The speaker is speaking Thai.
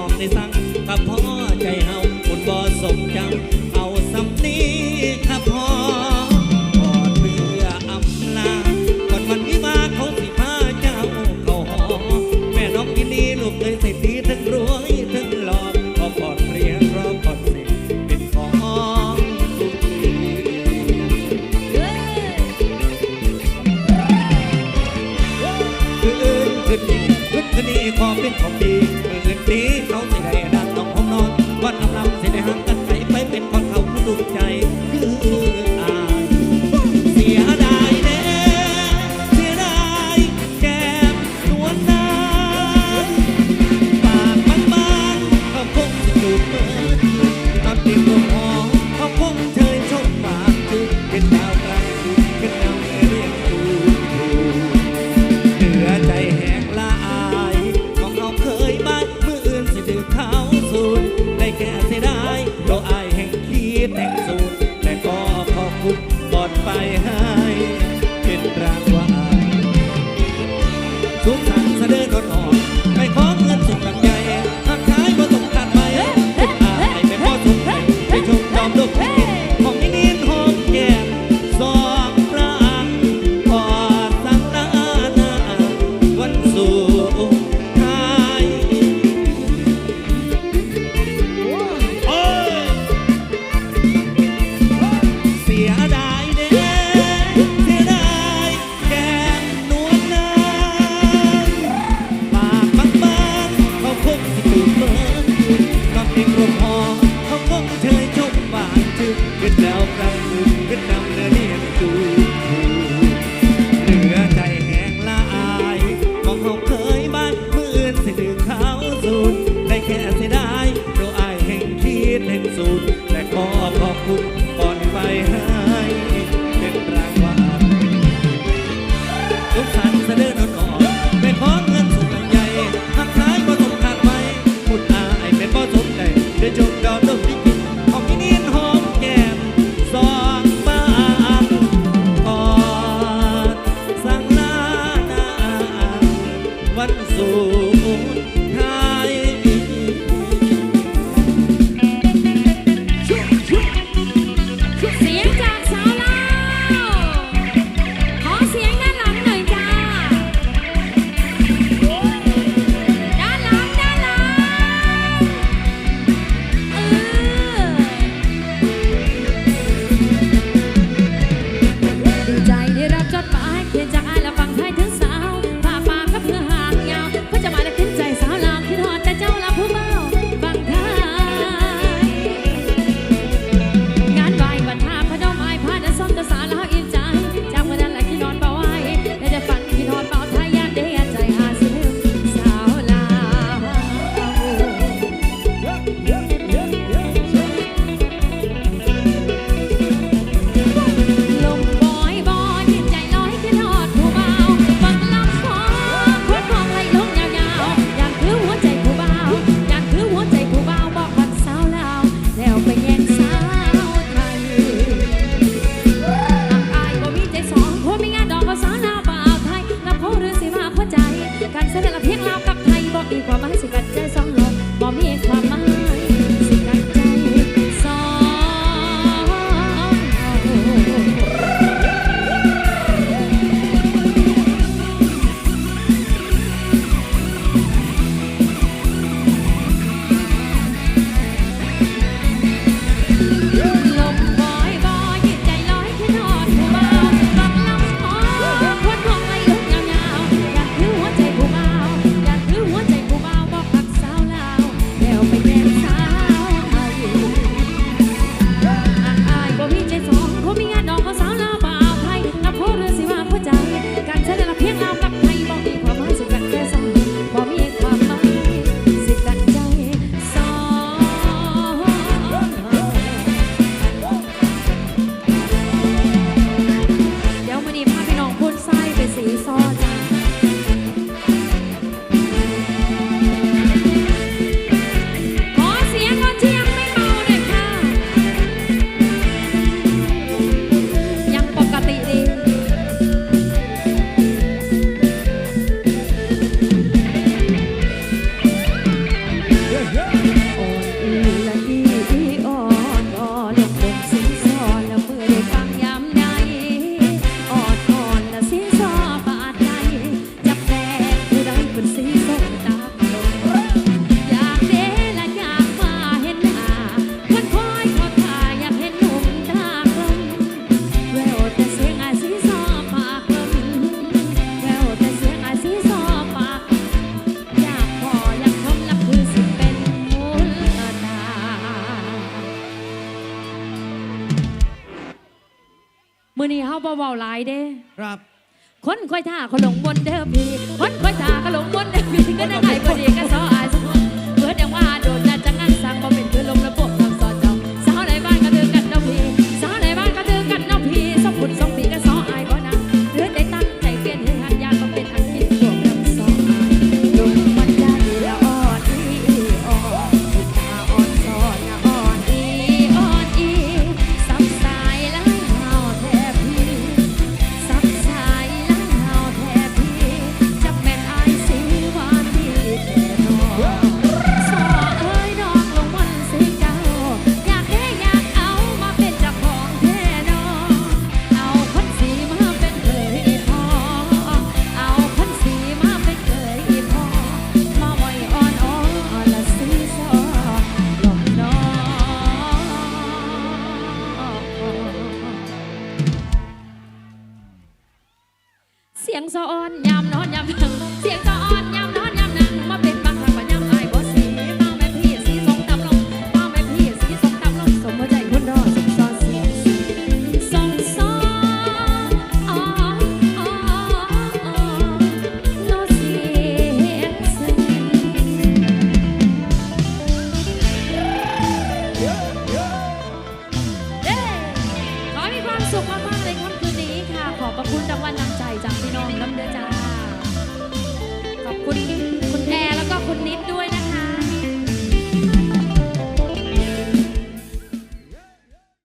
องได้สั่ง One dù บ่เว้าลายเด้ครับคนคอยท่าขลงบนเด้อพี่คนคอยท่าขลงบนเด้อพี่ก็ได้ไงก็ดีก็ซอ ซออนยามนอนยามเสียง